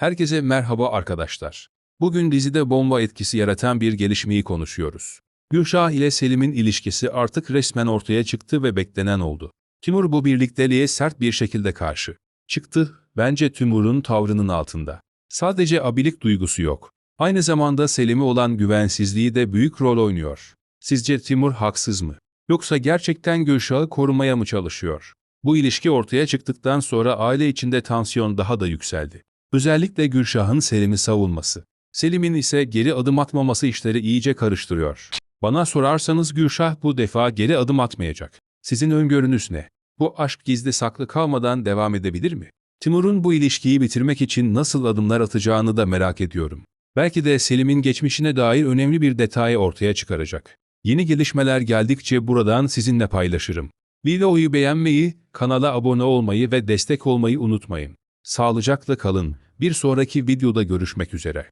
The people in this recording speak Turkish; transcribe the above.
Herkese merhaba arkadaşlar. Bugün dizide bomba etkisi yaratan bir gelişmeyi konuşuyoruz. Gülşah ile Selim'in ilişkisi artık resmen ortaya çıktı ve beklenen oldu. Timur bu birlikteliğe sert bir şekilde karşı çıktı. Bence Timur'un tavrının altında. Sadece abilik duygusu yok. Aynı zamanda Selim'e olan güvensizliği de büyük rol oynuyor. Sizce Timur haksız mı? Yoksa gerçekten Gülşah'ı korumaya mı çalışıyor? Bu ilişki ortaya çıktıktan sonra aile içinde tansiyon daha da yükseldi. Özellikle Gülşah'ın Selim'i savunması. Selim'in ise geri adım atmaması işleri iyice karıştırıyor. Bana sorarsanız Gülşah bu defa geri adım atmayacak. Sizin öngörünüz ne? Bu aşk gizli saklı kalmadan devam edebilir mi? Timur'un bu ilişkiyi bitirmek için nasıl adımlar atacağını da merak ediyorum. Belki de Selim'in geçmişine dair önemli bir detayı ortaya çıkaracak. Yeni gelişmeler geldikçe buradan sizinle paylaşırım. Videoyu beğenmeyi, kanala abone olmayı ve destek olmayı unutmayın. Sağlıcakla kalın. Bir sonraki videoda görüşmek üzere.